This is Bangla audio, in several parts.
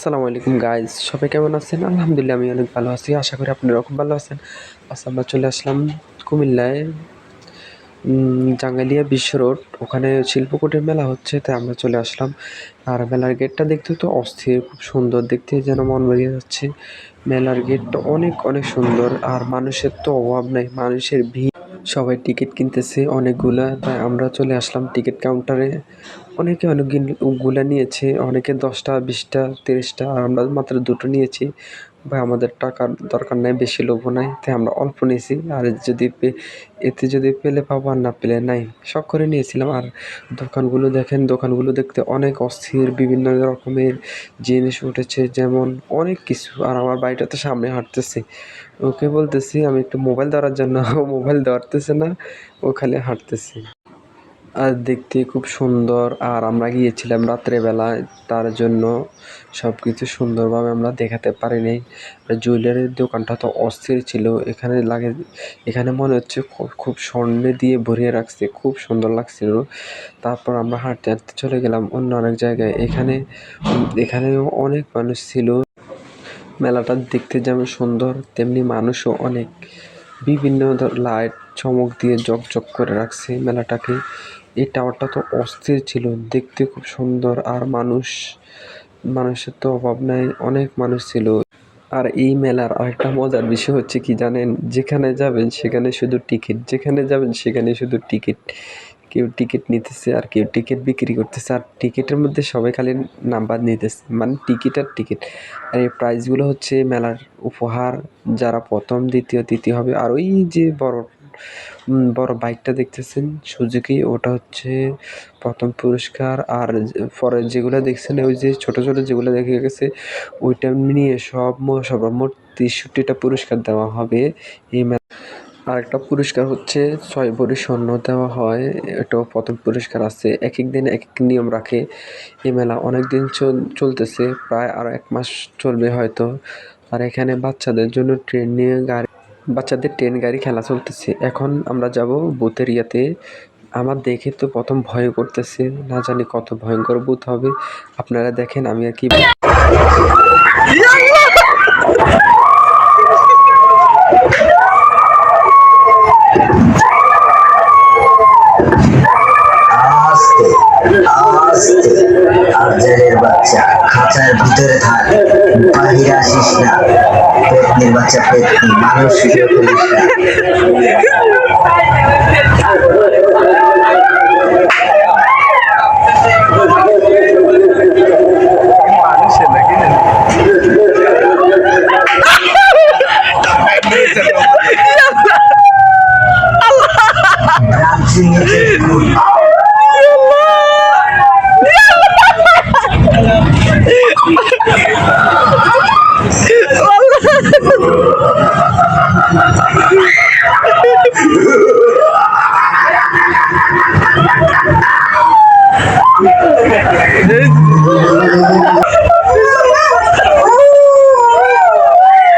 আসসালামু আলাইকুম গাইজ সবাই কেমন আছেন? আলহামদুলিল্লাহ, আমি অনেক ভালো আছি। আশা করি আপনারা খুব ভালো আছেন। আচ্ছা আমরা চলে আসলাম কুমিল্লায় জাঙ্গালিয়া বিশ্ব রোড। ওখানে শিল্পকুটির মেলা হচ্ছে, তাই আমরা চলে আসলাম। আর মেলার গেটটা দেখতে তো অস্থির, খুব সুন্দর। দেখতে যেন মন বেরিয়ে যাচ্ছে। মেলার গেটটা অনেক অনেক সুন্দর। আর মানুষের তো অভাব নেই। মানুষের ভিড় সবাই টিকিট কিনতেছে অনেকগুলা, তাই আমরা চলে আসলাম টিকিট কাউন্টারে অনেকে অনেকগুলো নিয়েছে, অনেকে দশটা, বিশটা, তিরিশটা, আর আমরা মাত্র দুটো নিয়েছি। ভাই, আমাদের টাকার দরকার নাই, বেশি লোভ নাই তাই আমরা অল্প নিয়েছি। আর যদি এতে যদি পেলে পাবো আর না পেলে নাই, শখ করে নিয়েছিলাম। আর দোকানগুলো দেখেন, দোকানগুলো দেখতে অনেক অস্থির, বিভিন্ন রকমের জিনিস উঠেছে, যেমন অনেক কিছু। আর আমার বাড়িটা তো সামনে হাঁটতেছে। ওকে বলতেছি, আমি একটু মোবাইল ধরার জন্য। মোবাইল ধরতেছে না, ও খালি হাঁটতেছে। আর দেখতে খুব সুন্দর। আর আমরা গিয়েছিলাম রাত্রেবেলায় তার জন্য সব কিছু সুন্দরভাবে আমরা দেখাতে পারিনি। আর জুয়েলারির দোকানটা তো অস্থির ছিল, এখানে লাগে, এখানে মনে হচ্ছে খুব- স্বর্ণে দিয়ে ভরিয়ে রাখছে, খুব সুন্দর লাগছিল। তারপর আমরা হাঁটতে হাঁটতে চলে গেলাম অন্য অনেক জায়গায়। এখানে, এখানেও অনেক মানুষ ছিল। মেলাটা দেখতে যেমন সুন্দর, তেমনি মানুষও অনেক। বিভিন্ন লাইট চমক দিয়ে জকজক করে রাখছে মেলাটাকে। এই টাওয়ারটা তো অস্থির ছিল, দেখতে খুব সুন্দর আর মানুষ, মানুষের তো অভাব নাই, অনেক মানুষ ছিল। আর এই মেলার আরেকটা মজার বিষয় হচ্ছে কি জানেন, যেখানে যাবেন সেখানে শুধু টিকিট যেখানে যাবেন সেখানে শুধু টিকিট কেউ টিকিট নিতেছে আর কেউ টিকিট বিক্রি করতেছে, আর টিকিটের মধ্যে সবাই খালি নাম্বার নিতেছে মানে টিকিট আর টিকিট আর এই প্রাইজগুলো হচ্ছে মেলার উপহার, যারা প্রথম, দ্বিতীয়, তৃতীয় হবে, আর ওই যে বড় বড় বাইকটা দেখতেছেন, সুজুকি, ওটা হচ্ছে প্রথম পুরস্কার। আর পরে যেগুলো দেখছেন, ওই যে ছোট ছোট যেগুলো দেখে গেছে, ওইটা নিয়ে সব মো- সব মোট তেষট্টিটা পুরস্কার দেওয়া হবে এই আরেকটা পুরস্কার হচ্ছে ছয় ভরি স্বর্ণ দেওয়া হয়, এটাও প্রথম পুরস্কার আছে। এক এক দিন এক এক নিয়ম রাখে এই মেলা। অনেক দিন চল- চলতেছে, প্রায় আরও এক মাস চলবে হয়তো। আর এখানে বাচ্চাদের জন্য ট্রেন নিয়ে গাড়ি বাচ্চাদের ট্রেন গাড়ি খেলা চলতেছে। এখন আমরা যাব বুথের ইয়াতে। আমার দেখে তো প্রথম ভয় করতেছে। না জানি কত ভয়ঙ্কর বুথ হবে। আপনারা দেখেন আমি আর কি আসিস না। পেতনির বাচ্চা মানুষ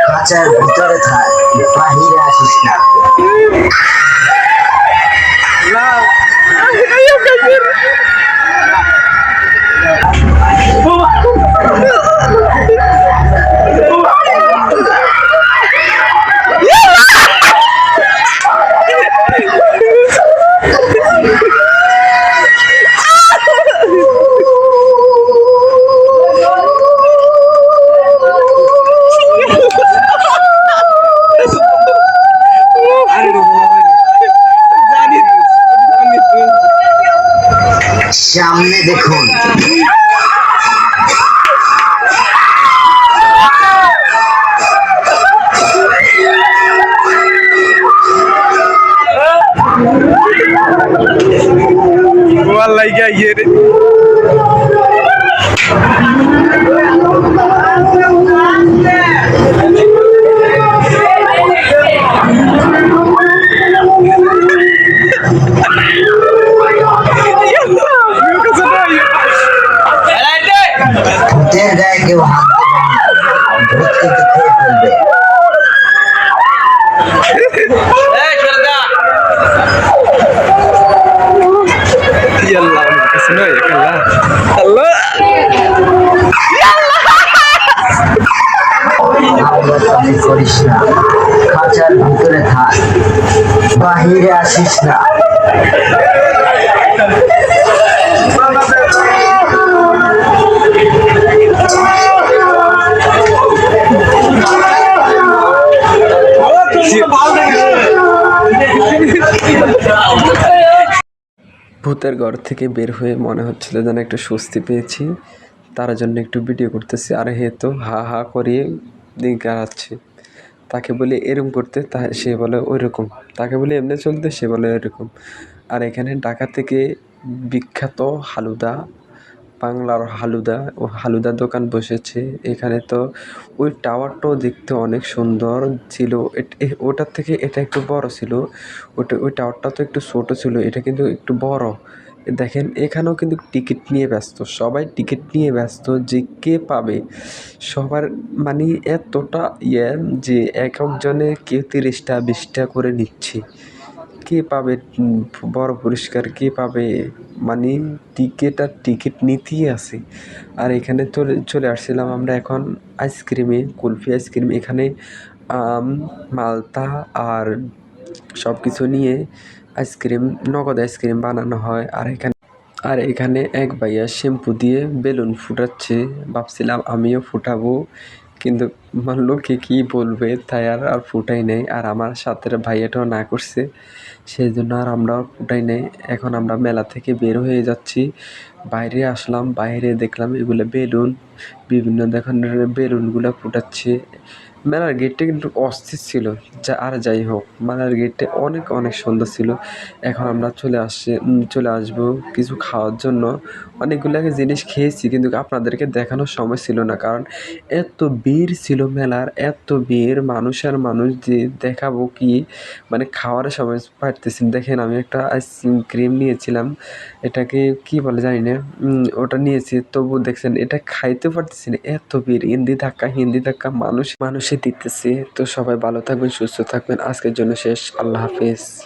খাঁচার ভিতরে থাক বাহিরে আসিস না। সামনে দেখুন। লাইগা ইয়ে রে। আল্লাহ অবর্তন করিস না খাঁচার ভিতরে থাক বাহিরে আসিস না ভূতের ঘর থেকে বের হয়ে মনে হচ্ছিল যেন একটু স্বস্তি পেয়েছি। তার জন্য একটু ভিডিও করতেছি। আর হে তো, হা হা করিয়ে দিন কাটাচ্ছি। তাকে বলি এরকম করতে? তা সে বলে ওই রকম তাকে বলি, এমনি চলতে? সে বলে এরকম আর এখানে ঢাকা থেকে বিখ্যাত হালুদা বাংলার হালুদা, ও হালুদা দোকান বসেছে। এখানে তো ওই টাওয়ারটাও দেখতে অনেক সুন্দর ছিল। ওটার থেকে এটা একটু বড় ছিল। ওটা, ওই টাওয়ারটা তো একটু ছোট ছিল, এটা কিন্তু একটু বড়। দেখেন, এখানেও কিন্তু টিকিট নিয়ে ব্যস্ত। সবাই টিকিট নিয়ে ব্যস্ত যে কে পাবে। সবার মানে এতটা ইয়ে যে এক একজনে কেউ তিরিশটা, বিশটা করে নিচ্ছে। কে পাবে বড় পুরস্কার কে পাবে? মানে টিকিট আর টিকিট নিতেই আছে। আর এখানে চলে চলে আসছিলাম আমরা এখন আইসক্রিমে কুলফি আইসক্রিম এখানে আম, মালতা আর সব কিছু নিয়ে আইসক্রিম নগদ আইসক্রিম বানানো হয়। আর এখানে আর এখানে এক ভাইয়া শ্যাম্পু দিয়ে বেলুন ফুটাচ্ছে। ভাবছিলাম আমিও ফুটাবো। কিন্তু আমার লোকে কী বলবে? তাই আর আর ফুটাই নেই। আর আমার সাথে ভাই এটাও না করছে। সেই জন্য আর আমরা ফুটাই নেই। এখন আমরা মেলা থেকে বের হয়ে যাচ্ছি। বাইরে আসলাম, বাইরে দেখলাম এগুলো বেলুন। বিভিন্ন ধরনের বেলুনগুলো ফুটাচ্ছে। মেলার গেটটা কিন্তু অস্থির ছিল, যা আর যাই হোক, মেলার গেটটা অনেক অনেক সুন্দর ছিল। এখন আমরা চলে আসছি চলে আসব কিছু খাওয়ার জন্য। অনেকগুলো জিনিস খেয়েছি, কিন্তু আপনাদেরকে দেখানোর সময় ছিল না, কারণ এত ভিড় ছিল মেলার, এত ভিড় মানুষের মানুষ যে দেখাবো কি মানে খাওয়ার সময় পারতেছি দেখেন, আমি একটা আইসক্রিম নিয়েছিলাম, এটাকে কি বলে জানি না ওটা নিয়েছি, তবু দেখছেন, এটা খাইতে পারতেছি না। এত ভিড়, হিন্দি ধাক্কা হিন্দি ধাক্কা, মানুষ মানুষে দিতেছে। তো সবাই ভালো থাকবেন সুস্থ থাকবেন। আজকের জন্য শেষ। আল্লাহ হাফেজ।